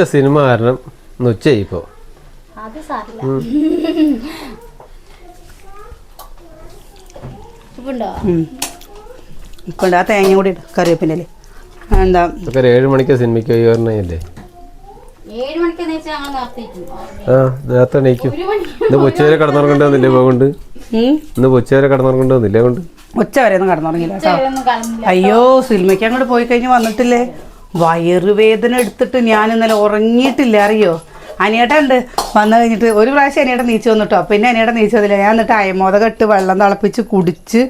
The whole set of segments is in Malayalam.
ഒരൊറ്റ സിനിമ കാരണം ഉച്ചയായി ഇപ്പോൾ അത് സാരില്ല ഉപ്പുണ്ടോ? ആ തേങ്ങ കൂടി ഇട്. കറിവേപ്പിന്റെ എന്താ? ഇതൊക്കെ ഒരു ഏഴ് മണിക്ക് സിനിമയ്ക്ക് പോയി പറഞ്ഞല്ലേ ഏഴ് മണിക്കെന്ന് വെച്ചാൽ ഞങ്ങൾ നേർത്തിരിക്കും ആ നേരത്തെ എണീക്കും. ഒരു മണി ഇന്ന് ഉച്ചവരെ കടന്നുറങ്ങണ്ടെന്നില്ലേ കൊണ്ട്? ഉം. ഇന്ന് ഉച്ചവരെ കടന്നുറങ്ങണ്ടെന്നില്ലേ കൊണ്ട്? ഉച്ച വരെ ഒന്നും കടന്നുറങ്ങില്ല കേട്ടോ. അയ്യോ സിനിമയ്ക്ക് അങ്ങോട്ട് പോയി കഴിഞ്ഞ് വന്നിട്ടില്ലേ? വയറുവേദന എടുത്തിട്ട് ഞാൻ ഇന്നലെ ഉറങ്ങിയിട്ടില്ല അറിയോ? അനിയേട്ടൻ ഉണ്ട്. വന്നു കഴിഞ്ഞിട്ട് ഒരു പ്രാവശ്യം അനിയേട്ടൻ നീച്ചു വന്നിട്ടോ? പിന്നെ അനിയേട്ടൻ നീച്ചു വന്നില്ല. ഞാൻ എന്നിട്ട് അയമോദകം ഇട്ട് വെള്ളം തിളപ്പിച്ച് കുടിച്ച്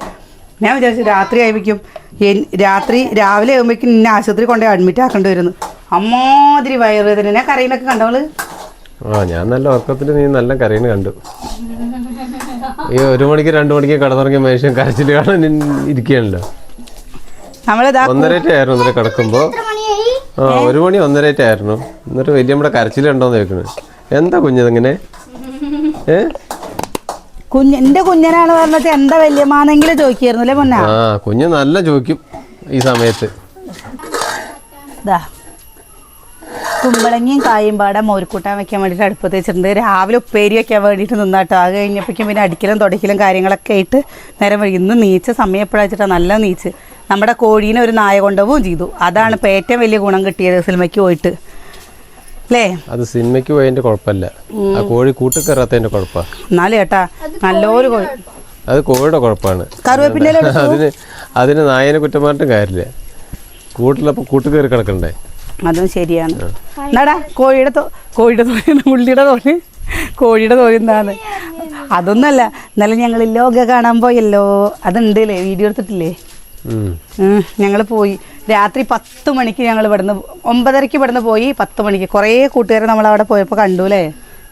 ഞാൻ വിചാരിച്ചു രാത്രി ആയിരിക്കും. രാത്രി രാവിലെ ആകുമ്പോഴേക്കും എന്നെ ആശുപത്രി കൊണ്ടുപോയി അഡ്മിറ്റ് ആക്കേണ്ടി വരുന്നു. അമ്മാതിരി വയറുവേദന ഞാൻ കരയിലൊക്കെ കണ്ടവൾ ആ ഞാൻ നല്ല ഉറക്കത്തിൽ നീ നല്ല കരയിന് കണ്ടു. ഈ ഒരു മണിക്ക് രണ്ടു മണിക്ക് കടന്നിറങ്ങിയ മനുഷ്യൻ കരച്ചിൽ കാണാൻ ഇരിക്കുകയാണല്ലോ. നമ്മളിതാ ഒന്നരറ്റായിരുന്നു ഇന്നലെ കിടക്കുമ്പോൾ ആ ഒരു മണി ഒന്നരറ്റായിരുന്നു എന്നിട്ട് വലിയ നമ്മുടെ കരച്ചിലുണ്ടോന്ന് ചോദിക്കണേ. എന്താ കുഞ്ഞതിങ്ങനെ ഏ? കുഞ്ഞ് എന്റെ കുഞ്ഞനാണ് പറഞ്ഞിട്ട് എന്താ വല്യമാന്നെങ്കിലും ചോദിക്കായിരുന്നു അല്ലേ പൊന്നാ? ആ കുഞ്ഞ് നല്ല ചോദിക്കും ഈ സമയത്ത്. ഇതാ കുമ്പളങ്ങിയും കായും പാടെ മോരിക്കൂട്ടാൻ വെക്കാൻ വേണ്ടിയിട്ട് അടുപ്പത്ത് വെച്ചിട്ടുണ്ട്. രാവിലെ ഉപ്പേരി വെക്കാൻ വേണ്ടിയിട്ട് നിന്നാട്ടോ. അത് കഴിഞ്ഞപ്പോഴേക്കും പിന്നെ അടിക്കലും തുടക്കലും കാര്യങ്ങളൊക്കെ ആയിട്ട് നേരം വഴി ഇന്ന് നീച്ച സമയം എപ്പോഴാ വെച്ചിട്ടാണ് നല്ല നീച്ച്. നമ്മുടെ കോഴീനെ ഒരു നായ കൊണ്ടുപോവുകയും ചെയ്തു. അതാണ് ഇപ്പോൾ ഏറ്റവും വലിയ ഗുണം കിട്ടിയത് സിനിമയ്ക്ക് പോയിട്ട്. അല്ലേ? അത് സിനിമയ്ക്ക് പോയതിന്റെ കുഴപ്പമില്ല. ആ കോഴി കൂട്ടിക്കറാത്തതിന്റെ കുഴപ്പമാണ് എന്നാലും ഏട്ടാ നല്ലൊരു കോഴി. അത് കോഴിയുടെ കുഴപ്പമാണ്. കറിവേപ്പിന്റെ അതിന് അതിന് നായനെ കുറ്റം പറഞ്ഞിട്ടും കാര്യമില്ല. കൂട്ടിലപ്പോൾ കൂട്ടു കയറി കിടക്കണ്ടേ? അതും ശരിയാണ്. എന്നാടാ കോഴിയുടെ കോഴിയുടെ തോന്നി ഉള്ളിയുടെ തോന്നി കോഴിയുടെ തോന്നി എന്താണ്? അതൊന്നല്ല ഇന്നലെ ഞങ്ങൾ ലോക കാണാൻ പോയല്ലോ. അതുണ്ടല്ലേ വീഡിയോ എടുത്തിട്ടില്ലേ. ഞങ്ങൾ പോയി. രാത്രി പത്ത് മണിക്ക് ഞങ്ങൾ ഇവിടുന്ന് ഒമ്പതരയ്ക്ക് ഇവിടുന്ന് പോയി പത്ത് മണിക്ക്. കുറേ കൂട്ടുകാരെ നമ്മൾ അവിടെ പോയപ്പോൾ കണ്ടു അല്ലേ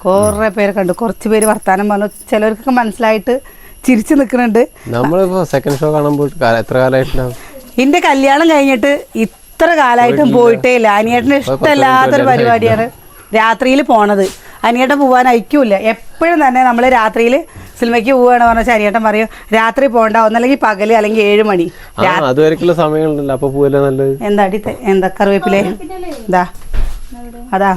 കുറേ പേര് കണ്ടു. കുറച്ച് പേര് വർത്താനം പറഞ്ഞു. ചിലർക്കൊക്കെ മനസ്സിലായിട്ട് ചിരിച്ചു നിൽക്കുന്നുണ്ട് നമ്മളിപ്പോ സെക്കൻഡ് ഷോ കാണാൻ പോയിട്ട് എത്ര കാലമായിട്ടുണ്ടാവും എന്റെ കല്യാണം കഴിഞ്ഞിട്ട് ഇത്ര കാലമായിട്ടും പോയിട്ടേ ഇല്ല. അനിയേട്ടന് ഇഷ്ടമല്ലാത്തൊരു പരിപാടിയാണ് രാത്രിയിൽ പോണത്. അനിയേട്ടൻ പോവാൻ അയക്കൂല എപ്പോഴും തന്നെ നമ്മൾ രാത്രിയിൽ സിനിമയ്ക്ക് പോവുകയാണ് പറഞ്ഞാൽ അനിയേട്ടൻ പറയും രാത്രി പോകണ്ട ഒന്നല്ലെങ്കിൽ പകൽ അല്ലെങ്കിൽ ഏഴ് മണി. ആ അതുവരെക്കുള്ള സമയങ്ങളുണ്ടല്ലോ അപ്പൊ പോവല്ലേ നല്ലത്? എന്താടി എന്താ കറിവേപ്പിലേ? ഇതാ. അതാ.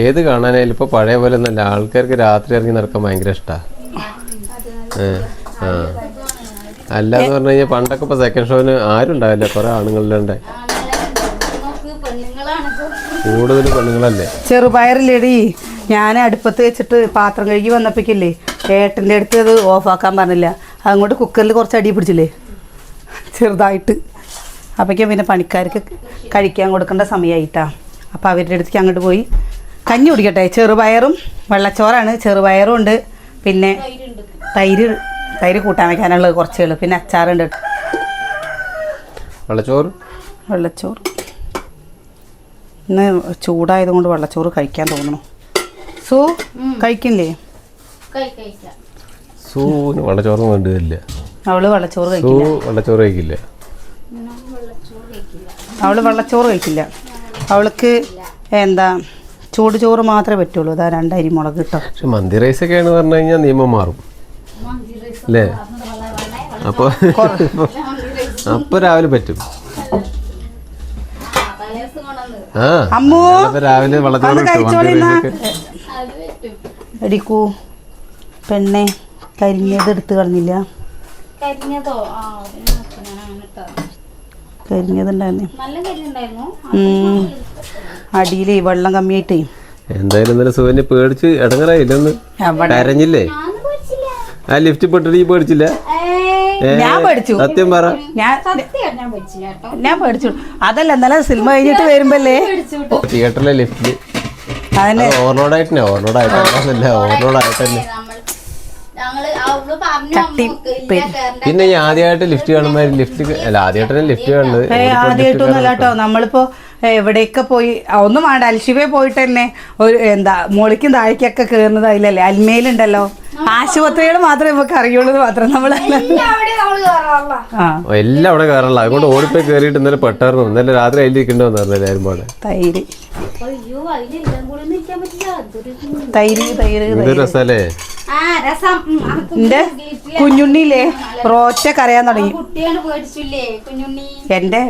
ഏത് കാണാനായാലും ഇപ്പൊ പഴയ പോലെ ഒന്നല്ല ആൾക്കാർക്ക് രാത്രി ഇറങ്ങി നടക്കാൻ ഭയങ്കര ഇഷ്ടാ. അല്ലാന്ന് പറഞ്ഞു കഴിഞ്ഞാൽ പണ്ടൊക്കെ ഇപ്പൊ സെക്കൻഡ് ഷോന് ആരും ഉണ്ടാവില്ല കുറെ പെണ്ണുങ്ങളാണ് കൂടുതൽ പെണ്ണുങ്ങളല്ലേ? ചെറുപയറിലെടി ഞാൻ അടുപ്പത്ത് വെച്ചിട്ട് പാത്രം കഴുകി വന്നപ്പോഴേക്കില്ലേ ഏട്ടന്റെ അടുത്ത് അത് ഓഫാക്കാൻ പറഞ്ഞില്ല. അങ്ങോട്ട് കുക്കറിൽ കുറച്ച് അടി പിടിച്ചില്ലേ? ചെറുതായിട്ട്. അപ്പോഴേക്കും പിന്നെ പണിക്കാർക്ക് കഴിക്കാൻ കൊടുക്കേണ്ട സമയമായിട്ടാ അപ്പോൾ അവരുടെ അടുത്തേക്ക് അങ്ങോട്ട് പോയി. കഞ്ഞി കുടിക്കട്ടെ. ചെറുപയറും വെള്ളച്ചോറാണ്. ചെറുപയറും ഉണ്ട്. പിന്നെ തൈര് തൈര് കൂട്ടാൻ വയ്ക്കാനുള്ളത് കുറച്ചുകൾ പിന്നെ അച്ചാറുണ്ട്. വെള്ളച്ചോറ്? വെള്ളച്ചോറ്. ഇന്ന് ചൂടായതുകൊണ്ട് വെള്ളച്ചോറ് കഴിക്കാൻ തോന്നുന്നു. സൂ കഴിക്കില്ലേ? സൂന് വെള്ളച്ചോറ് വേണ്ടതില്ല അവൾ വെള്ളച്ചോറ് സൂ കഴിക്കില്ല. വെള്ളച്ചോറ് കഴിക്കില്ല. അവൾ വെള്ളച്ചോറ് കഴിക്കില്ല. അവൾക്ക് എന്താ ചൂട് ചോറ് മാത്രമേ പറ്റുള്ളൂ. അതാ രണ്ട് അരിമുളക് കിട്ടും പക്ഷെ മന്തി റൈസ് ഒക്കെ ആണെന്ന് പറഞ്ഞു കഴിഞ്ഞാൽ നിയമം മാറും. അല്ലേ? അപ്പോൾ അപ്പോൾ രാവിലെ പറ്റും തലേദിവസം കൊണ്ടുവന്ന് ആ അമ്മൂ അപ്പൊ രാവിലെ അത് വെള്ളച്ചോറ് കിട്ടും മന്തി കഴിച്ചോളിന്നാ റൈസ് ഒക്കെ പറ്റും എടിക്കൂ പെണ്ണെ കരിഞ്ഞത് എടുത്ത് കളഞ്ഞില്ല. കരിഞ്ഞതോ? ആ അതിന് നോക്കണം കേട്ടോ നല്ല കരിഞ്ഞുണ്ടായിരുന്നു അടിയിൽ വെള്ളം കമ്മിയായിട്ടേ. എന്തായാലും ഇന്നലെ പേടിച്ച് ഇടങ്ങറായില്ലെന്ന് കരഞ്ഞില്ലേ? ആ ലിഫ്റ്റ് പെട്ടിട്ട് ഈ പേടിച്ചില്ല? ഞാൻ പഠിച്ചു. സത്യം പറ. ഞാൻ സത്യം ഞാൻ ഞാൻ പേടിച്ചു അതല്ല ഇന്നലെ സിനിമ കഴിഞ്ഞിട്ട് വരുമ്പല്ലേ? തിയേറ്ററിലെ ലിഫ്റ്റിൽ. അതിന് ഓവർലോഡ് ഓവർലോഡ് ആയിട്ടല്ല ഓവർലോഡ് പിന്നെ ഈ ആദ്യമായിട്ട് ലിഫ്റ്റ് കാണുമ്പോ ലിഫ്റ്റ് അല്ല ആദ്യമായിട്ടന്നെ ലിഫ്റ്റ് കാണുന്നത്. ആദ്യമായിട്ടൊന്നും അല്ല കേട്ടോ. നമ്മളിപ്പോ എവിടെയൊക്കെ പോയി? ഒന്നും വേണ്ട. അൽഷിബെ പോയിട്ട് തന്നെ ഒരു എന്താ മോളിക്കും താഴേക്കൊക്കെ കയറുന്നത് അതിലല്ലേ? അൽമയിലുണ്ടല്ലോ ആശുപത്രികൾ മാത്രമേ നമുക്ക് അറിയുള്ളൂ മാത്രം നമ്മൾ അവിടെ നമ്മൾ കേറാറില്ല ആ. എല്ലാം അവിടെ കയറല്ല അതുകൊണ്ട് ഓടിപ്പോയി കയറിയിട്ട് ഇന്നലെ പെട്ടായിരുന്നു. ഇന്നലെ രാത്രി അതിൽ ഇരിക്കണ്ടെന്ന് പറഞ്ഞു എല്ലാവരും പാടെ. തൈര്. അയ്യോ അതിലെല്ലാം കൂടി ഒന്നും പറ്റില്ല. അതൊരു തൈര് തൈര് ഇത് എന്റെ കുഞ്ഞുണ്ണിയില്ലേ? റോറ്റ കരയാൻ തുടങ്ങി. എന്റെ കാലിന്റെ കുഞ്ഞുണ്ണി. എന്റെ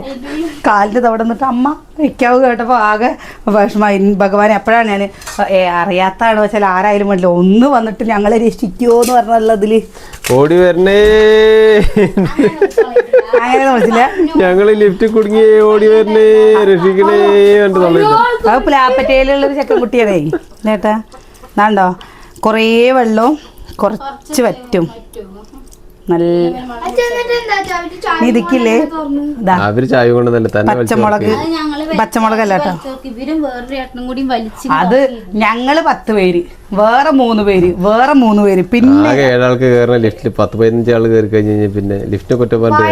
കാലിന്റെ തവിടെ നിന്നിട്ട് അമ്മ വെക്കാവ് കേട്ടപ്പോ ആകെ വിഷമായി ഭഗവാൻ എപ്പോഴാണ് ഞാൻ അറിയാത്താണ് വെച്ചാൽ ആരായാലും വേണ്ടില്ല. ഒന്ന് വന്നിട്ട് ഞങ്ങളെ രക്ഷിക്കുമോ എന്ന് അതിൽ ഓടി വരണേ. അങ്ങനെ വിളിച്ചില്ല. ഞങ്ങൾ ലിഫ്റ്റ് കുടുങ്ങി ഓടി വരണേ രക്ഷിക്കണേ അത് തള്ളിട്ടു അത് പ്ലാപ്പറ്റയിലുള്ളൊരു ചെക്കൻ കുട്ടിയാണേ. ചേട്ടാ ഇതാണ്ടോ കുറേ വെള്ളവും കുറച്ച് വറ്റും. നല്ല ഇതിക്കില്ലേ? ചായ കൊണ്ട് പച്ചമുളക്. പച്ചമുളക് അല്ല കേട്ടോ? അത് ഞങ്ങൾ പത്ത് പേര്. വേറെ മൂന്ന് പേര്. വേറെ മൂന്ന് പേര്. പിന്നെ ഏഴാൾക്ക് കയറുന്ന ലിഫ്റ്റിൽ പത്ത് പതിനഞ്ച് ആൾ കയറി കഴിഞ്ഞ് കഴിഞ്ഞാൽ പിന്നെ ലിഫ്റ്റിനെ കുറ്റം പറഞ്ഞിട്ട്.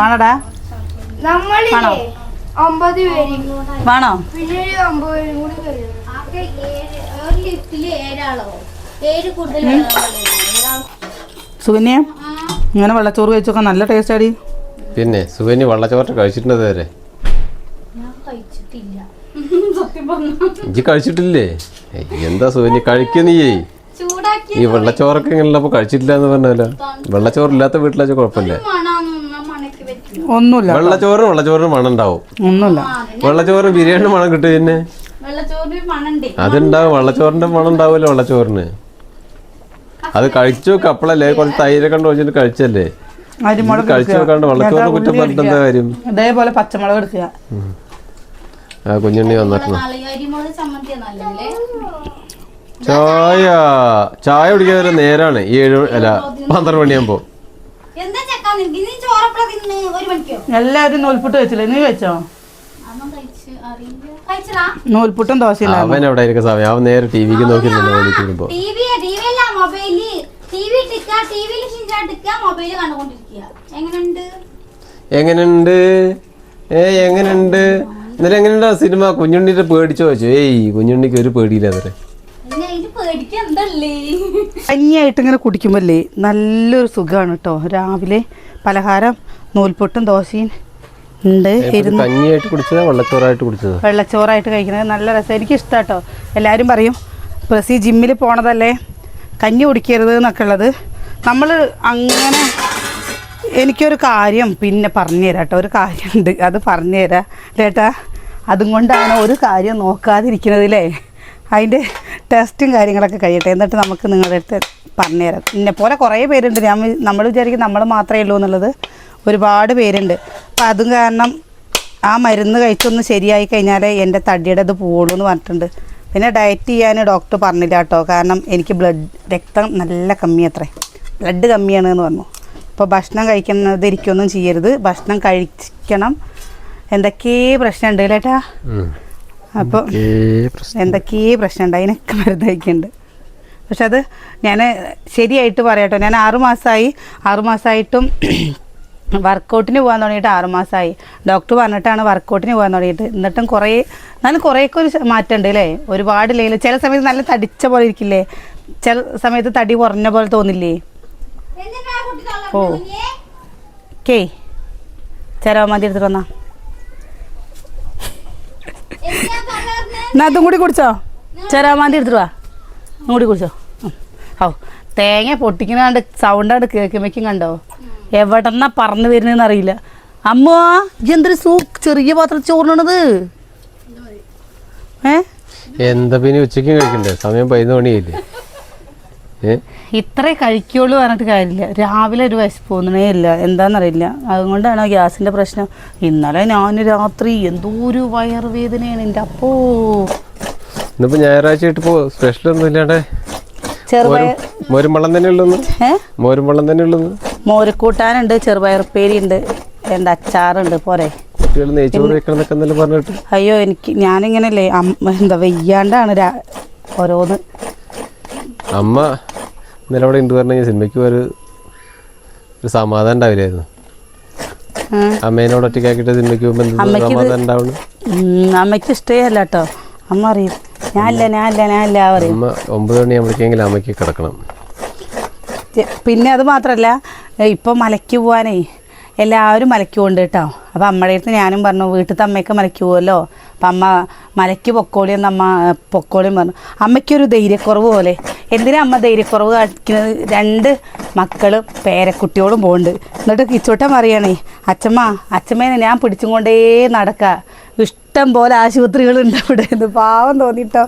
വേണടാ. ഒമ്പത് പേര്. വേണോ? പിന്നെ ഒരു ഒമ്പത് പേരും കൂടി കയറിയേക്കണ്. ഒരു ലിഫ്റ്റിൽ ഏഴാളോ? ഏഴ് കൂടുതൽ ഒരാൾ സുകന്യ ഇങ്ങനെ വെള്ളച്ചോറ് കഴിച്ചൊക്കെ നല്ല ടേസ്റ്റ് ആടി. പിന്നെ സുകന്യ വെള്ളച്ചോറ് കഴിച്ചിട്ടുണ്ട് വരെ ഞാൻ കഴിച്ചിട്ടില്ല. ഇജ്ജ് എന്താ സുകന്യ ചൂടാക്കി ഈ വെള്ളച്ചോറൊക്കെ ഇങ്ങനെ കഴിച്ചിട്ടില്ല എന്ന് പറഞ്ഞല്ലോ വെള്ളച്ചോറില്ലാത്ത വീട്ടിലാച്ച കുഴപ്പമില്ല. ഒന്നുമില്ല വെള്ളച്ചോറ് വെള്ളച്ചോറിന് മണം ഉണ്ടാവും ഒന്നുമില്ല വെള്ളച്ചോറ് ബിരിയാണി മണം കിട്ടും പിന്നെ? വെള്ളച്ചോറിന് മണണ്ടേ? അതുണ്ടാവും. വെള്ളച്ചോറിന്റെ മണം ഉണ്ടാവുമല്ലോ വെള്ളച്ചോറിന്. അത് കഴിച്ചു കപ്പളല്ലേ കുറച്ച് തൈര് ഉണ്ട് വെച്ചിട്ട് കഴിച്ചല്ലേ? കഴിച്ചു. നോക്കാണ്ട് വെള്ളച്ചോറിനെ കുറ്റം പറഞ്ഞിട്ട് എന്താ കാര്യം? ഇതേപോലെ പച്ചമുളക് എടുക്കുക. ആ കുഞ്ഞുണ്ണി വന്നിട്ടു ചായ. ചായ കുടിക്കാൻ നേരാണ്. ഈ ഏഴ് അല്ല പന്ത്രണ്ട് മണിയാകുമ്പോ എന്താ ചക്കാ നിനക്ക് നീ ചോറപ്പള തിന്ന് ഒരു മണിക്കോ എല്ലാവരും നൂൽപുട്ട് വെച്ചില്ലേ? നീ വെച്ചോ? നൂൽപുട്ടും ദോശയില്ല. അവൻ എവിടെ സമയം നേരെ ടി വിക്ക് എങ്ങനെയുണ്ട് ഏ എങ്ങനെയുണ്ട് ഇന്നലെ എങ്ങനെയുണ്ടാ സിനിമ? കുഞ്ഞുണ്ണിന്റെ പേടിച്ചോ ചോദിച്ചു. ഏയ് കുഞ്ഞുണ്ണിക്ക് ഒരു പേടിയില്ല അതെ പിന്നെ ഇത് പേടിക്കാൻ എന്തല്ലേ കഞ്ഞിയായിട്ട് ഇങ്ങനെ കുടിക്കുമ്പല്ലേ നല്ലൊരു സുഖമാണ് കേട്ടോ രാവിലെ പലഹാരം നൂൽപൊട്ടും ദോശയും ഉണ്ട്. ഇരുന്ന് കഞ്ഞിയായിട്ട് കുടിച്ചതാ വെള്ളച്ചോറായിട്ട് കുടിച്ചതാ? വെള്ളച്ചോറായിട്ട് കഴിക്കുന്നത് നല്ല രസം. എനിക്ക് ഇഷ്ടം കേട്ടോ എല്ലാവരും പറയും പ്രസി ജിമ്മിൽ പോണതല്ലേ? കഞ്ഞി കുടിക്കരുത് എന്നൊക്കെ ഉള്ളത് നമ്മൾ അങ്ങനെ എനിക്കൊരു കാര്യം പിന്നെ പറഞ്ഞു തരാം കേട്ടോ ഒരു കാര്യമുണ്ട്. അത് പറഞ്ഞു തരാം. ചേട്ടാ അതും കൊണ്ടാണ് ഒരു കാര്യം നോക്കാതിരിക്കുന്നത് അല്ലേ അതിന്റെ ടെസ്റ്റും കാര്യങ്ങളൊക്കെ കഴിയട്ടെ. എന്നിട്ട് നമുക്ക് നിങ്ങളുടെ അടുത്ത് പറഞ്ഞുതരാം. എന്നെ പോലെ കുറേ പേരുണ്ട്. ഞാൻ നമ്മൾ വിചാരിക്കും നമ്മൾ മാത്രമേ ഉള്ളൂ എന്നുള്ളത് ഒരുപാട് പേരുണ്ട്. അപ്പം അതും കാരണം ആ മരുന്ന് കഴിച്ചൊന്ന് ശരിയായി കഴിഞ്ഞാലേ എന്റെ തടിയുടെ ഇത് പോവുള്ളൂ എന്ന് പറഞ്ഞിട്ടുണ്ട്. പിന്നെ ഡയറ്റ് ചെയ്യാൻ ഡോക്ടർ പറഞ്ഞില്ല കേട്ടോ. കാരണം എനിക്ക് ബ്ലഡ് രക്തം നല്ല കമ്മി അത്രേ. ബ്ലഡ് കമ്മിയാണ് എന്ന് പറഞ്ഞു. അപ്പോൾ ഭക്ഷണം കഴിക്കുന്നത് ഇരിക്കൊന്നും ചെയ്യരുത്. ഭക്ഷണം കഴിക്കണം എന്തൊക്കെ പ്രശ്നമുണ്ട് കേട്ടാ. അപ്പോൾ എന്തൊക്കെയേ പ്രശ്നം? ഉണ്ട് പ്രശ്നമുണ്ട്? അതിനൊക്കെ മരുന്ന് കഴിക്കുന്നുണ്ട് പക്ഷെ അത് ഞാൻ ശരിയായിട്ട് പറയാട്ടോ. ഞാൻ ആറുമാസമായി ആറുമാസമായിട്ടും വർക്കൗട്ടിന് പോകാൻ തുടങ്ങിയിട്ട് ആറുമാസമായി ഡോക്ടർ പറഞ്ഞിട്ടാണ് വർക്കൗട്ടിന് പോകാൻ തുടങ്ങിയിട്ട്. എന്നിട്ടും കുറേ എന്നാലും കുറേയൊക്കെ ഒരു മാറ്റമുണ്ട് അല്ലേ? ഒരുപാട് ഇല്ലെങ്കിലും ചില സമയത്ത് നല്ല തടിച്ച പോലെ ഇരിക്കില്ലേ? ചില സമയത്ത് തടി കുറഞ്ഞ പോലെ തോന്നില്ലേ? ഓ. കേ. ചേരാ മതി എടുത്തിട്ട് വന്നാ എന്തിനാ തള്ളേ എന്നാ അതും കൂടി കുടിച്ചോ? ചെറാമാന്തി എടുത്തിട്ട് വാ. കൂടി കുടിച്ചോ. ഓ തേങ്ങ തേങ്ങ പൊട്ടിക്കണാണ്ട് സൗണ്ടാണ് കേൾക്കുമ്പോഴേക്കും കണ്ടോ? എവിടെന്നാ പറന്ന് വരുന്നതെന്ന് അറിയില്ല. അമ്മ എന്തൊരു സൂ ചെറിയ പാത്രം ചോറിനത് ഏ എന്താ പിന്നെ ഉച്ചയ്ക്ക് കഴിക്കണ്ടേ? സമയം പതിനൊന്ന് മണിയായില്ലേ? ഏ ഇത്രേ കഴിക്കുള്ളൂ പറഞ്ഞിട്ട് കാര്യമില്ല. രാവിലെ ഒരു വിശപ്പ് തോന്നണേ ഇല്ല. എന്താണെന്നറിയില്ല അതുകൊണ്ടാണ് ഗ്യാസിന്റെ പ്രശ്നം. ഇന്നലെ ഞാൻ രാത്രി എന്തോ ഒരു വയറുവേദനയാണ് എന്റെ അപ്പോ. ഇന്നിപ്പോ ഞായറാഴ്ച സ്പെഷ്യൽ ഒന്നും ഇല്ലാണ്ടേ ചെറുപയർ മോരും വെള്ളം തന്നെ തന്നെ ഉള്ളൂ മോരക്കൂട്ടാനുണ്ട് ചെറുപയറുപ്പേരി ഉണ്ട് എന്റെ അച്ചാറുണ്ട് പോരെ. അയ്യോ എനിക്ക് ഞാനിങ്ങനല്ലേ എന്താ വെയ്യാണ്ടാണ് ഓരോന്ന്. അമ്മ ഇന്നലെ അവിടെ ഉണ്ട് പറഞ്ഞ സിനിമയ്ക്ക് ഒരു ഒരു സമാധാനം ഉണ്ടാവില്ലായിരുന്നു. അമ്മേനോട് ഒറ്റയ്ക്കാക്കിട്ട് സിനിമയ്ക്ക് സമാധാനം ഉണ്ടാവുന്നു ഉം, അമ്മയ്ക്ക് ഇഷ്ടമല്ല കേട്ടോ അമ്മ അറിയും ഞാനില്ല ഞാനില്ല ഞാനില്ല പറയും. അമ്മ ഒമ്പത് മണിയാകുമ്പോഴേക്കെങ്കിലും അമ്മയ്ക്ക് കിടക്കണം. പിന്നെ അത് മാത്രമല്ല ഇപ്പം മലയ്ക്ക് പോവാനേ എല്ലാവരും മലക്കുകൊണ്ട് കേട്ടോ. അപ്പോൾ അമ്മയുടെ അടുത്ത് ഞാനും പറഞ്ഞു വീട്ടിലത്തെ അമ്മയൊക്കെ മലയ്ക്കുമല്ലോ അപ്പം അമ്മ മലയ്ക്ക് പൊക്കോളി എന്ന് അമ്മ പൊക്കോളി പൊക്കോളിയും പറഞ്ഞു. അമ്മയ്ക്കൊരു ധൈര്യക്കുറവ് പോലെ. എന്തിനാ അമ്മ ധൈര്യക്കുറവ് കാണിക്കുന്നത്? രണ്ട് മക്കളും പേരക്കുട്ടിയോടും പോകുന്നുണ്ട് എന്നിട്ട് കിച്ചോട്ടം പറയണേ അച്ഛമ്മ അച്ഛമ്മേനെ ഞാൻ പിടിച്ചും കൊണ്ടേ നടക്കുക ഇഷ്ടം പോലെ ആശുപത്രികളുണ്ട് അവിടെ. എന്ന് പാവം തോന്നിയിട്ടോ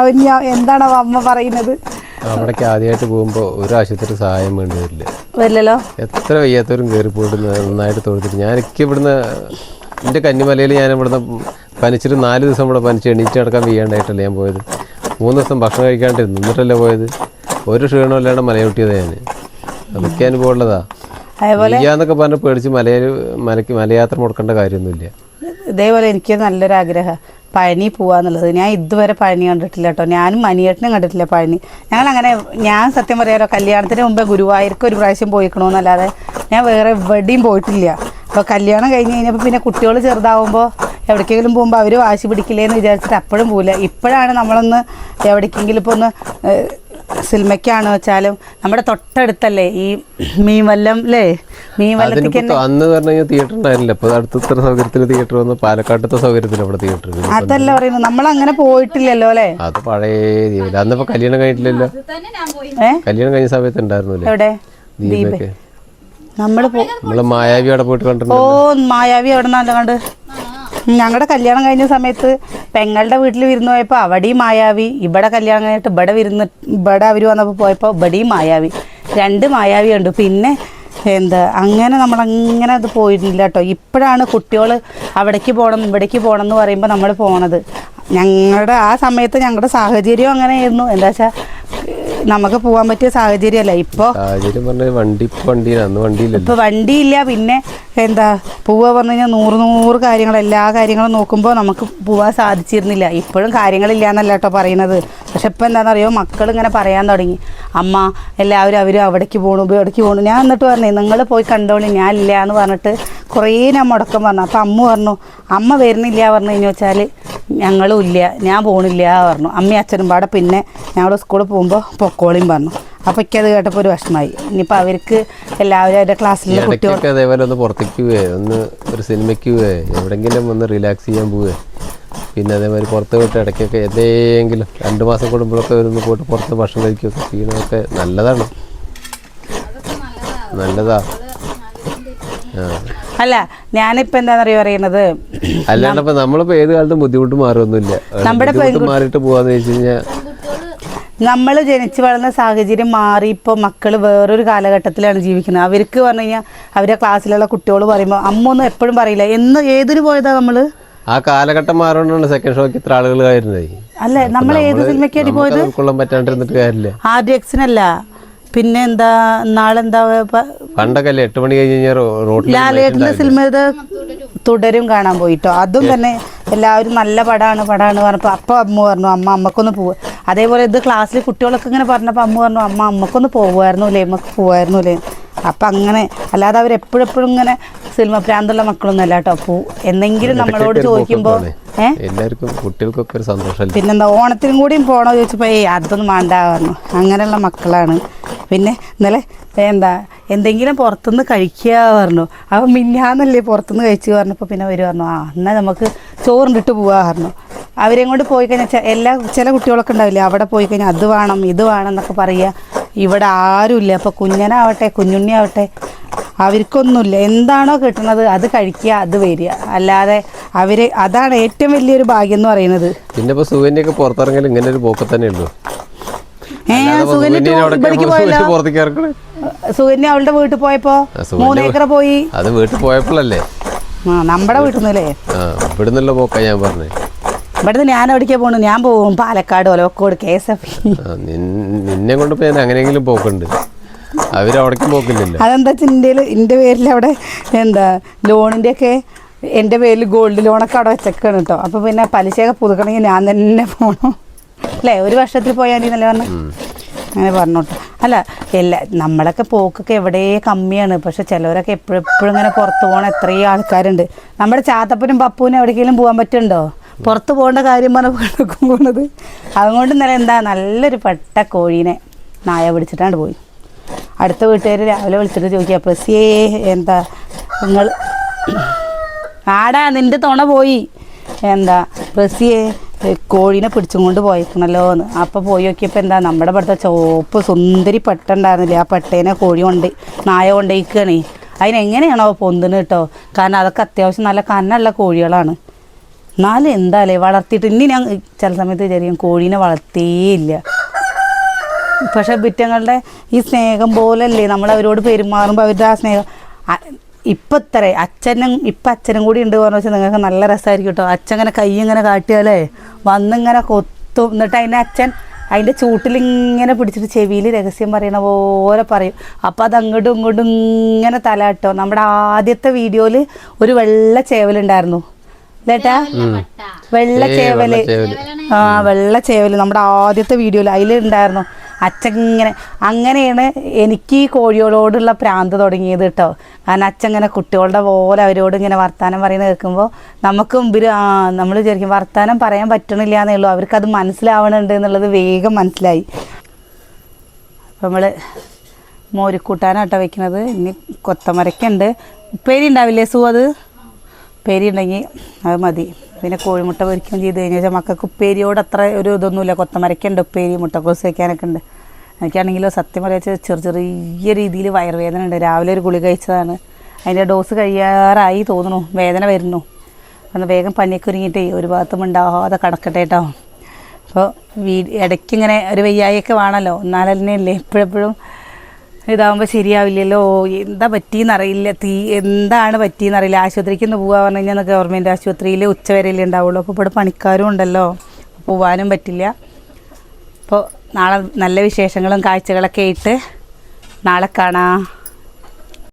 അവൻ എന്താണ് അമ്മ പറയുന്നത്? അവിടേക്ക് ആദ്യമായിട്ട് പോകുമ്പോൾ ഒരു ആശുപത്രി സഹായം വേണ്ടി വരില്ല. വരില്ലല്ലോ? എത്ര വയ്യാത്തവരും കയറി പോയിട്ട് നന്നായിട്ട് തൊഴുത്തിട്ട് ഞാൻ എനിക്ക് ഇവിടുന്ന് എന്റെ കന്നിമലയിൽ ഞാൻ ഇവിടുന്ന് പനിച്ചിട്ട് നാല് ദിവസം ഇവിടെ പനിച്ച് എണീറ്റ് നടക്കാൻ വയ്യാണ്ടായിട്ടല്ലേ ഞാൻ പോയത്. മൂന്ന് ദിവസം ഭക്ഷണം കഴിക്കാണ്ട് നിന്നിട്ടല്ലേ പോയത്. ഒരു ക്ഷീണമില്ലാണ്ട് മലയൊട്ടിയത് ഞാൻ അതൊക്കെ അനുഭവമുള്ളതാ. ഉള്ളതാ വയ്യാന്നൊക്കെ പറഞ്ഞ് പേടിച്ച് മലയിൽ മലയ്ക്ക് മലയാത്ര മുടക്കേണ്ട കാര്യമൊന്നുമില്ല. ഇതേപോലെ എനിക്ക് നല്ലൊരു ആഗ്രഹം പഴനി പോവാന്നുള്ളത്. ഞാൻ ഇതുവരെ പഴനി കണ്ടിട്ടില്ല കേട്ടോ ഞാനും മനിയേട്ടനും കണ്ടിട്ടില്ല പഴനി. ഞങ്ങൾ അങ്ങനെ ഞാൻ സത്യം പറയാലോ കല്യാണത്തിന് മുമ്പേ ഗുരുവായൂർക്ക് ഒരു പ്രാവശ്യം പോയിക്കണമെന്നല്ലാതെ ഞാൻ വേറെ എവിടെയും പോയിട്ടില്ല. അപ്പോൾ കല്യാണം കഴിഞ്ഞ് കഴിഞ്ഞപ്പോൾ പിന്നെ കുട്ടികൾ ചെറുതാവുമ്പോൾ എവിടേക്കെങ്കിലും പോകുമ്പോൾ അവർ വാശി പിടിക്കില്ലേ എന്ന് വിചാരിച്ചിട്ട് അപ്പോഴും പോകില്ല ഇപ്പോഴാണ് നമ്മളൊന്ന് എവിടേക്കെങ്കിലും ഇപ്പോൾ ഒന്ന് ഏഹ്, സിനിമയ്ക്കാണ് വെച്ചാലും നമ്മുടെ തൊട്ടടുത്തല്ലേ ഈ മീൻവല്ലം അല്ലേ മീൻവല്ലത്തേക്ക് അന്ന് പറഞ്ഞു കഴിഞ്ഞാൽ തിയേറ്റർ ഉണ്ടായിരുന്നില്ല. ഇപ്പൊ അടുത്ത സൗകര്യത്തിൽ തിയേറ്റർ വന്ന് പാലക്കാട്ടത്തെ സൗകര്യത്തിൽ അവിടെ തിയേറ്റർ അതല്ല പറയുന്നത്. നമ്മൾ അങ്ങനെ പോയിട്ടില്ലല്ലോ അല്ലേ അത് പഴയ അന്നിപ്പോ കല്യാണം കഴിഞ്ഞിട്ടില്ലല്ലോ? കല്യാണം കഴിഞ്ഞ സമയത്ത് ഉണ്ടായിരുന്നില്ലേ? എവിടെ? ദീപയൊക്കെ. നമ്മൾ പോ നമ്മൾ മായാവി അവിടെ പോയിട്ട് ഓ മായാവി അവിടെ നിന്നാണ്ട് കണ്ട്. ഞങ്ങളുടെ കല്യാണം കഴിഞ്ഞ സമയത്ത് പെങ്ങളുടെ വീട്ടിൽ വിരുന്ന് പോയപ്പോൾ അവിടെയും മായാവി ഇവിടെ കല്യാണം കഴിഞ്ഞിട്ട് ഇവിടെ വിരുന്ന് ഇവിടെ അവർ വന്നപ്പോൾ പോയപ്പോൾ ഇവിടെയും മായാവി. രണ്ട് മായാവി ഉണ്ട് പിന്നെ എന്താ അങ്ങനെ നമ്മൾ അങ്ങനെ അത് പോയിരുന്നില്ല കേട്ടോ ഇപ്പോഴാണ് കുട്ടികൾ അവിടേക്ക് പോകണം ഇവിടേക്ക് പോകണം എന്ന് പറയുമ്പോൾ നമ്മൾ പോണത്. ഞങ്ങളുടെ ആ സമയത്ത് ഞങ്ങളുടെ സാഹചര്യം അങ്ങനെയായിരുന്നു. എന്താ വെച്ചാൽ നമുക്ക് പോകാൻ പറ്റിയ സാഹചര്യമല്ല? ഇപ്പോ സാഹചര്യം പറഞ്ഞ വണ്ടി ഇപ്പൊ വണ്ടിയില്ല അന്ന് വണ്ടിയില്ലല്ലോ. ഇപ്പൊ വണ്ടിയില്ല പിന്നെ എന്താ പോവുക പറഞ്ഞു കഴിഞ്ഞാൽ നൂറ് നൂറ് കാര്യങ്ങൾ എല്ലാ കാര്യങ്ങളും നോക്കുമ്പോൾ നമുക്ക് പോവാൻ സാധിച്ചിരുന്നില്ല. ഇപ്പോഴും കാര്യങ്ങളില്ല എന്നല്ല കേട്ടോ പറയുന്നത്. പക്ഷെ ഇപ്പം എന്താണെന്നറിയോ? മക്കൾ ഇങ്ങനെ പറയാൻ തുടങ്ങി. അമ്മ എല്ലാവരും അവരും അവിടേക്ക് പോകണു ഇവിടേക്ക് പോകണു ഞാൻ എന്നിട്ട് പറഞ്ഞു നിങ്ങൾ പോയി കണ്ടോളി ഞാൻ ഇല്ല എന്ന് പറഞ്ഞിട്ട് കുറേ ഞാൻ മുടക്കം പറഞ്ഞു. അപ്പം അമ്മ പറഞ്ഞു അമ്മ വരുന്നില്ല പറഞ്ഞു കഴിഞ്ഞു വെച്ചാൽ ഞങ്ങളും ഇല്ല ഞാൻ പോകണില്ല പറഞ്ഞു. അമ്മയും അച്ഛനും പാടെ പിന്നെ ഞങ്ങൾ സ്കൂളിൽ പോകുമ്പോൾ പൊക്കോളിയും പറഞ്ഞു. അപ്പം ഇക്കത് കേട്ടപ്പോൾ ഒരു വിഷമമായി. ഇനിയിപ്പോൾ അവർക്ക് എല്ലാവരും അവരുടെ ക്ലാസ്സിൽ ക്ലാസ്സിലെ കുട്ടികൾ അതേപോലെ ഒന്ന് പുറത്തേക്ക് പോവേ ഒന്ന് ഒരു സിനിമയ്ക്ക് പോവേ എവിടെങ്കിലും ഒന്ന് റിലാക്സ് ചെയ്യാൻ പോവേ. പിന്നെ അതേമാതിരി പുറത്ത് പോയിട്ട് ഇടയ്ക്കൊക്കെ എന്തെങ്കിലും രണ്ട് മാസം കൂടുമ്പോഴൊക്കെ ഒന്ന് പോയിട്ട് പുറത്ത് ഭക്ഷണം കഴിക്കുകയൊക്കെ ചെയ്യണമൊക്കെ നല്ലതാണ്. നല്ലതാ. അല്ല ഞാനിപ്പോ എന്താണെന്നറിയോ പറയുന്നത്? അല്ലാണ്ട് ഇപ്പൊ നമ്മളിപ്പോ ഏത് കാലത്തും ബുദ്ധിമുട്ട് മാറൊന്നുമില്ല നമ്മുടെ മാറിയിട്ട് പോവാന്ന് വെച്ച് കഴിഞ്ഞാൽ നമ്മൾ ജനിച്ചു വളർന്ന സാഹചര്യം മാറി ഇപ്പോൾ മക്കൾ വേറൊരു കാലഘട്ടത്തിലാണ് ജീവിക്കുന്നത്. അവർക്ക് പറഞ്ഞു കഴിഞ്ഞാൽ അവരെ ക്ലാസ്സിലുള്ള കുട്ടികൾ പറയുമ്പോൾ അമ്മ ഒന്നും എപ്പോഴും പറയില്ല. എന്ന് ഏതിന് പോയതാണ് നമ്മൾ ആ കാലഘട്ടം മാറുകൊണ്ടാണ് സെക്കൻഡ് ഷോക്ക് ഇത്ര ആളുകൾ വരുന്നത്. അല്ലേ? നമ്മൾ ഏത് സിനിമയ്ക്കാണ് പോയത്? ഉൾക്കൊള്ളാൻ പറ്റാണ്ടിരുന്നിട്ട് കാര്യമില്ല. ആദ്യ എക്സിനല്ല പിന്നെ എന്താ നാളെന്താ പണ്ടൊക്കെ അല്ലേ എട്ട് മണി കഴിഞ്ഞ് റോഡിൽ ലാലേട്ടന്റെ സിനിമ ഇത് തുടരും കാണാൻ പോയിട്ടോ? അതും തന്നെ എല്ലാവരും നല്ല പടമാണ് പടമാണ് പറഞ്ഞപ്പോൾ അപ്പം അമ്മ പറഞ്ഞു അമ്മ അമ്മക്കൊന്ന് പോവുക അതേപോലെ ഇത് ക്ലാസ്സിൽ കുട്ടികളൊക്കെ ഇങ്ങനെ പറഞ്ഞപ്പോൾ അമ്മ പറഞ്ഞു അമ്മ അമ്മക്കൊന്ന് പോകുമായിരുന്നു അല്ലേ അമ്മയ്ക്ക് പോവായിരുന്നു അല്ലേ അപ്പം അങ്ങനെ അല്ലാതെ അവരെപ്പോഴെപ്പോഴും ഇങ്ങനെ സിനിമ പ്രാന്തുള്ള മക്കളൊന്നും അല്ല കേട്ടോ. പോ എന്നെങ്കിലും നമ്മളോട് ചോദിക്കുമ്പോൾ എല്ലാവർക്കും കുട്ടികൾക്കൊക്കെ ഒരു സന്തോഷം പിന്നെന്താ ഓണത്തിനും കൂടിയും പോകണോ ചോദിച്ചപ്പോൾ ഏയ് അതൊന്നും വേണ്ടാവുന്നു അങ്ങനെയുള്ള മക്കളാണ്. പിന്നെ ഇന്നലെ എന്താ എന്തെങ്കിലും പുറത്തുനിന്ന് കഴിക്കുക പറഞ്ഞു. അപ്പം മിന്നാന്നല്ലേ പുറത്തുനിന്ന് കഴിച്ചു പറഞ്ഞപ്പോൾ പിന്നെ അവർ പറഞ്ഞു ആ എന്നാൽ നമുക്ക് ചോറുണ്ടിട്ട് പോവാ പറഞ്ഞു. അവരെയും കൊണ്ട് പോയി കഴിഞ്ഞാൽ എല്ലാ ചില കുട്ടികളൊക്കെ ഉണ്ടാവില്ലേ? അവിടെ പോയി കഴിഞ്ഞാൽ അത് വേണം ഇത് വേണം എന്നൊക്കെ പറയുക. ഇവിടെ ആരുമില്ല. അപ്പോൾ കുഞ്ഞനാവട്ടെ കുഞ്ഞുണ്ണിയാവട്ടെ അവർക്കൊന്നുമില്ല. എന്താണോ കിട്ടുന്നത് അത് കഴിക്കുക അത് വരിക. അല്ലാതെ അവർ അതാണ് ഏറ്റവും വലിയൊരു ഭാഗ്യം എന്ന് പറയുന്നത്. പിന്നെ ഇപ്പൊ സുകന്യൊക്കെ പുറത്തിറങ്ങൽ ഇങ്ങനെ ഒരു പോക്കെ തന്നെ ഉള്ളൂ. സുഗന്യ അവളുടെ വീട്ടിൽ പോയപ്പോ മൂന്നേക്കർ പോയി. അത് വീട്ടിൽ പോയപ്പോഴല്ലേ? നമ്മുടെ വീട്ടിൽ നിന്നല്ലേ? ഇവിടുന്നല്ലോ പോക്കാ ഞാൻ പറഞ്ഞത് ഇവിടുന്ന് ഞാൻ എവിടേക്കാ പോണു ഞാൻ പോകും. Palakkad Olavakkode K S F നിന്നെ കൊണ്ട് പോയി ഞാൻ അങ്ങനെയെങ്കിലും പോക്കുണ്ട്. അവരവിടേക്കും പോക്കില്ലല്ലോ. അതെന്താ എന്റെ എന്റെ പേരിൽ അവിടെ എന്താ ലോണിന്റെ ഒക്കെ എന്റെ പേരിൽ ഗോൾഡ് ലോണൊക്കെ അവിടെ വെച്ചേക്കാണ് കേട്ടോ അപ്പോൾ പിന്നെ പലിശയൊക്കെ പുതുക്കണമെങ്കിൽ ഞാൻ തന്നെ പോകണം അല്ലേ? ഒരു വർഷത്തിൽ പോയാൽ മതി എന്നല്ലേ പറഞ്ഞു? അങ്ങനെ പറഞ്ഞോട്ടെ. അല്ല എല്ലാ നമ്മളൊക്കെ പോക്കൊക്കെ എവിടെ കമ്മിയാണ്. പക്ഷെ ചിലവരൊക്കെ എപ്പോഴും എപ്പോഴും ഇങ്ങനെ പുറത്തു പോകണ എത്രയും ആൾക്കാരുണ്ട്. നമ്മുടെ ചാത്തപ്പനും പപ്പൂനും എവിടേക്കെങ്കിലും പോകാൻ പറ്റുന്നുണ്ടോ? പുറത്ത് പോകേണ്ട കാര്യം പറഞ്ഞ പോണത് അതുകൊണ്ട് ഇന്നലെ എന്താ നല്ലൊരു പെട്ട കോഴീനെ നായ പിടിച്ചിട്ടാണ് പോയി. അടുത്ത വീട്ടുകാർ രാവിലെ വിളിച്ചിട്ട് ചോദിക്കുക പ്രസിയേ എന്താ നിങ്ങൾ ആടാ നിന്റെ തുണ പോയി. എന്താ പ്രസിയെ കോഴീനെ പിടിച്ചും കൊണ്ട് പോയേക്കണല്ലോ എന്ന്. അപ്പോൾ പോയി നോക്കിയപ്പോൾ എന്താ നമ്മുടെ ഇവിടുത്തെ ചോപ്പ് സുന്ദരി പെട്ടുണ്ടായിരുന്നില്ല? ആ പെട്ടേനെ കോഴി കൊണ്ട് നായ കൊണ്ടേക്കണേ. അതിനെങ്ങനെയാണോ പൊന്തിന് കേട്ടോ? കാരണം അതൊക്കെ അത്യാവശ്യം നല്ല കന്നുള്ള കോഴികളാണ്. എന്നാലും എന്താല്ലേ വളർത്തിയിട്ട് ഇനി ഞാൻ ചില സമയത്ത് വിചാരിക്കും കോഴീനെ വളർത്തിയില്ല പക്ഷെ ബിറ്റങ്ങളുടെ ഈ സ്നേഹം പോലല്ലേ നമ്മൾ അവരോട് പെരുമാറുമ്പോൾ അവരുടെ ആ സ്നേഹം. ഇപ്പം ഇത്ര അച്ഛനും ഇപ്പം അച്ഛനും കൂടി ഉണ്ട് പറഞ്ഞു വെച്ചാൽ നിങ്ങൾക്ക് നല്ല രസമായിരിക്കും കേട്ടോ അച്ഛൻ ഇങ്ങനെ കൈ ഇങ്ങനെ കാട്ടിയാലേ വന്നിങ്ങനെ കൊത്തും. എന്നിട്ട് അതിന്റെ അച്ഛൻ അതിന്റെ ചൂട്ടിലിങ്ങനെ പിടിച്ചിട്ട് ചെവിയിൽ രഹസ്യം പറയണ പോലെ പറയും. അപ്പം അത് അങ്ങോട്ടും ഇങ്ങോട്ടും ഇങ്ങനെ തല കേട്ടോ. നമ്മുടെ ആദ്യത്തെ വീഡിയോയിൽ ഒരു വെള്ള ചേവലുണ്ടായിരുന്നു. ലേട്ടാ വെള്ള ചേവൽ. ആ വെള്ള ചേവൽ. നമ്മുടെ ആദ്യത്തെ വീഡിയോയിൽ അതിലുണ്ടായിരുന്നു. അച്ഛൻ ഇങ്ങനെ അങ്ങനെയാണ് എനിക്ക് ഈ കോഴികളോടുള്ള പ്രാന്ത് തുടങ്ങിയത് കേട്ടോ. കാരണം അച്ഛൻ ഇങ്ങനെ കുട്ടികളുടെ പോലെ അവരോട് ഇങ്ങനെ വർത്തമാനം പറയുന്നത് കേൾക്കുമ്പോൾ നമുക്ക് മുമ്പിൽ ആ നമ്മൾ വിചാരിക്കും വർത്തമാനം പറയാൻ പറ്റണില്ല എന്നേ ഉള്ളൂ. അവർക്കത് മനസ്സിലാവണുണ്ട് എന്നുള്ളത് വേഗം മനസ്സിലായി. അപ്പം നമ്മൾ മോരിക്കൂട്ടാനാട്ടോ വെക്കുന്നത് ഇനി കൊത്തമരക്കുണ്ട്. ഉപ്പേരി ഉണ്ടാവില്ലേ സു അത്? ഉപ്പേരി ഉണ്ടെങ്കിൽ അത് മതി. പിന്നെ കോഴിമുട്ട പൊരിക്കുകയും ചെയ്ത് കഴിഞ്ഞാൽ മക്കൾക്ക് ഉപ്പേരിയോട് അത്ര ഒരു ഇതൊന്നുമില്ല. കൊത്തമരക്കുണ്ട് ഉപ്പേരി മുട്ടക്കോസ് വയ്ക്കാനൊക്കെ ഉണ്ട് എനിക്കാണെങ്കിലോ സത്യം പറയാച്ച ചെറിയ ചെറിയ രീതിയിൽ വയറുവേദന ഉണ്ട്. രാവിലെ ഒരു ഗുളി കഴിച്ചതാണ്. അതിന്റെ ഡോസ് കഴിയാറായി തോന്നുന്നു. വേദന വരുന്നു. അന്ന് വേഗം പണിയൊക്കെ ഒരുങ്ങിയിട്ടേ ഒരു ഭാഗത്തും ഉണ്ടാവാതെ കിടക്കട്ടെ കേട്ടോ അപ്പോൾ വീ ഇടയ്ക്ക് ഇങ്ങനെ ഒരു വയ്യായൊക്കെ വേണമല്ലോ. എന്നാലല്ലേ അല്ലേ എപ്പോഴെപ്പോഴും ഇതാകുമ്പോൾ ശരിയാവില്ലല്ലോ. എന്താ പറ്റിയെന്നറിയില്ല. തീ എന്താണ് പറ്റിയെന്നറിയില്ല. ആശുപത്രിക്ക് ഒന്ന് പോകാൻ പറഞ്ഞു കഴിഞ്ഞാൽ ഗവൺമെന്റ് ആശുപത്രിയിൽ ഉച്ചവരെയല്ലേ ഉണ്ടാവുള്ളൂ. അപ്പോൾ ഇവിടെ പണിക്കാരും ഉണ്ടല്ലോ. പോവാനും പറ്റില്ല. അപ്പോൾ നാളെ നല്ല വിശേഷങ്ങളും കാഴ്ചകളൊക്കെ ആയിട്ട് നാളെ കാണാം.